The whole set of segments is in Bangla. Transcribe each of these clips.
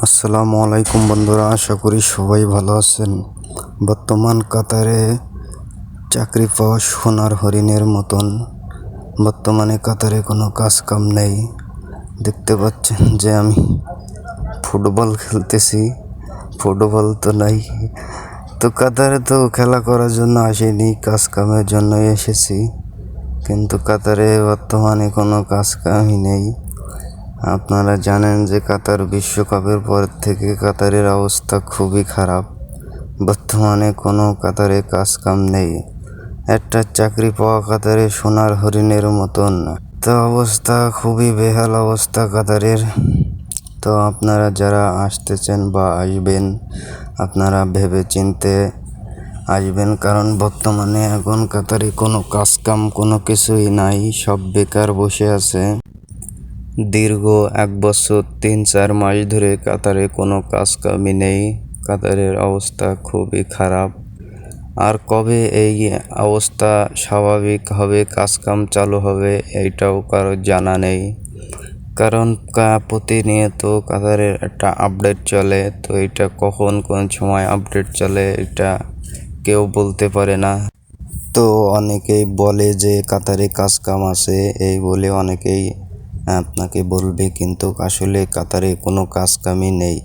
আসসালামু আলাইকুম বন্ধুরা, আশা করি সবাই ভালো আছেন। বর্তমান কাতারে চাকরি পাওয়া সোনার হরিণের মতন। বর্তমানে কাতারে কোনো কাজ কাম নেই। দেখতে পাচ্ছেন যে আমি ফুটবল খেলতেছি। ফুটবল তো নাই। তো কাতারে তো খেলা করার জন্য আসিনি কাজ কামের জন্যই এসেছি। কিন্তু কাতারে বর্তমানে কোনো কাজ কামই নেই। আপনারা জানেন যে কাতার বিশ্বকাপের পর থেকে কাতারের অবস্থা খুবই খারাপ। বর্তমানে কোনো কাতারে কাজ কাম নেই। একটা চাকরি পাওয়া কাতারে সোনার হরিণের মতন। তো অবস্থা খুবই বেহাল অবস্থা কাতারের। তো আপনারা যারা আসতেছেন বা আসবেন, আপনারা ভেবে চিনতে আসবেন, কারণ বর্তমানে এখন কাতারে কোনো কাজ কাম কোনো কিছুই নাই, সব বেকার বসে আছে। দীর্ঘ এক বছর তিন চার মাস ধরে কাতারে কোনো কাজ কামই নেই। কাতারের অবস্থা খুবই খারাপ। আর কবে এই অবস্থা স্বাভাবিক হবে কাজ কাম চালু হবে, এইটাও কারও জানা নেই। কারণ প্রতিনিয়ত কাতারের একটা আপডেট চলে, তো এটা কখন কোন সময় আপডেট চলে, এটা কেউ বলতে পারে না। তো অনেকেই বলে যে কাতারে কাজ কাম আছে, এই বলে অনেকেই আপনাকে বলবে, কিন্তু আসলে কাতারে কোনো কাজ কামই নেই।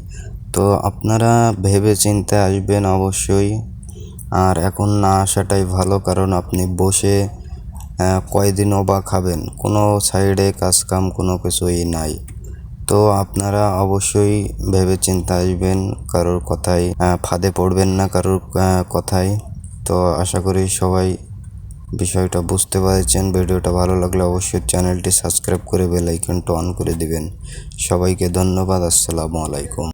তো আপনারা ভেবে চিন্তে আসবেন অবশ্যই। আর এখন না আসাটাই ভালো, কারণ আপনি বসে কয়দিনও বা খাবেন কোনো সাইডে কাজ কাম কোনো কিছুই নাই। তো আপনারা অবশ্যই ভেবে চিন্তে আসবেন, কারোর কথায় ফাঁদে পড়বেন না কারোর কথায়। তো আশা করি সবাই বিষয়টা বুঝতে পারছেন, ভিডিওটা ভালো লাগলে অবশ্যই চ্যানেলটি সাবস্ক্রাইব করে বেল আইকনটা অন করে দিবেন। সবাইকে ধন্যবাদ, আসসালামু আলাইকুম।